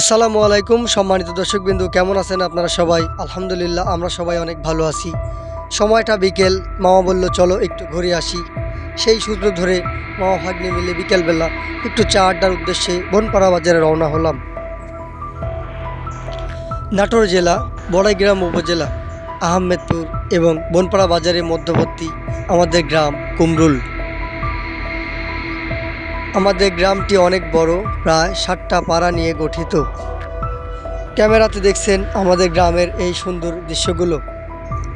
আসসালামু আলাইকুম, সম্মানিত দর্শকবিন্দু, কেমন আছেন আপনারা সবাই? আলহামদুলিল্লাহ, আমরা সবাই অনেক ভালো আছি। সময়টা বিকেল, মামা বলল, চলো একটু ঘুরে আসি। সেই সূত্র ধরে মামা ভাগ্নে মিলে বিকেলবেলা একটু চা আড্ডার উদ্দেশ্যে বনপাড়া বাজারে রওনা হলাম। নাটোর জেলা, বড়াইগ্রাম উপজেলা, আহমেদপুর এবং বনপাড়া বাজারের মধ্যবর্তী আমাদের গ্রাম কুমরুল। আমাদের গ্রামটি অনেক বড়, প্রায় ষাটটা পাড়া নিয়ে গঠিত। ক্যামেরাতে দেখছেন আমাদের গ্রামের এই সুন্দর দৃশ্যগুলো।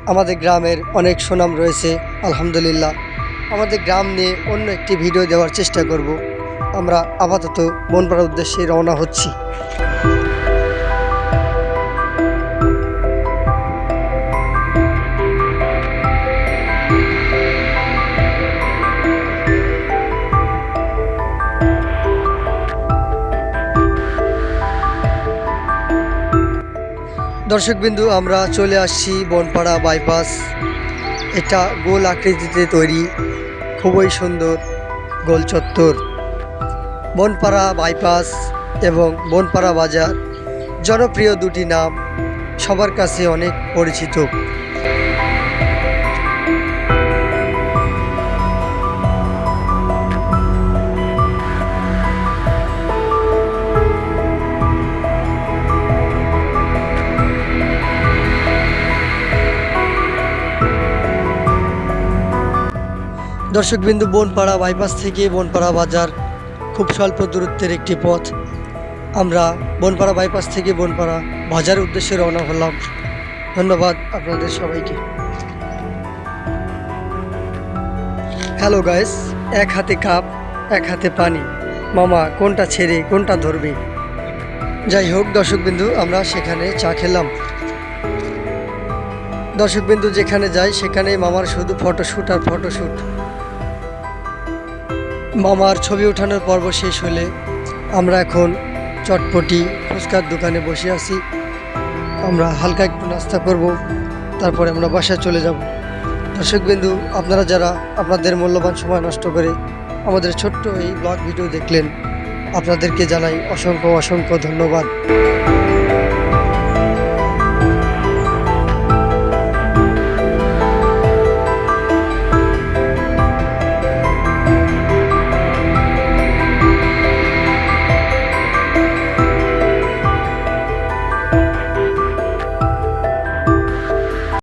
আমাদের গ্রামের অনেক সুনাম রয়েছে, আলহামদুলিল্লাহ। আমাদের গ্রাম নিয়ে অন্য একটি ভিডিও দেওয়ার চেষ্টা করব। আমরা আপাতত বনপাড়ার উদ্দেশ্যে রওনা হচ্ছি। দর্শকবিন্দু, আমরা চলে আসছি বনপাড়া বাইপাস এটা গোল আকৃতিতে তৈরি, খুবই সুন্দর গোল চত্বর। বনপাড়া বাইপাস এবং বনপাড়া বাজার, জনপ্রিয় দুটি নাম, সবার কাছে অনেক পরিচিত। দর্শকবিন্দু, বনপাড়া বাইপাস থেকে বনপাড়া বাজার খুব স্বল্প দূরত্বের একটি পথ। আমরা বনপাড়া বাইপাস থেকে বনপাড়া বাজার উদ্দেশ্যে রওনা হলাম। ধন্যবাদ আপনাদের সবাইকে। হ্যালো গাইস এক হাতে কাপ, এক হাতে পানি। মামা, কোনটা ছেড়ে, কোনটা ধরবে? যাই হোক দর্শকবিন্দু, আমরা সেখানে চা খেলাম। দর্শকবিন্দু যেখানে যাই সেখানে মামার শুধু ফটোশ্যুট আর ফটোশ্যুট মামার ছবি ওঠানোর পর্ব শেষ হলে আমরা এখন চটপটি ফুচকার দোকানে বসে আছি। আমরা হালকা একটু নাস্তা করব, তারপরে আমরা বাসায় চলে যাব। দর্শকবিন্দু আপনারা যারা আপনাদের মূল্যবান সময় নষ্ট করে আমাদের ছোট্ট এই ব্লগ ভিডিও দেখলেন, আপনাদেরকে জানাই অসংখ্য অসংখ্য ধন্যবাদ।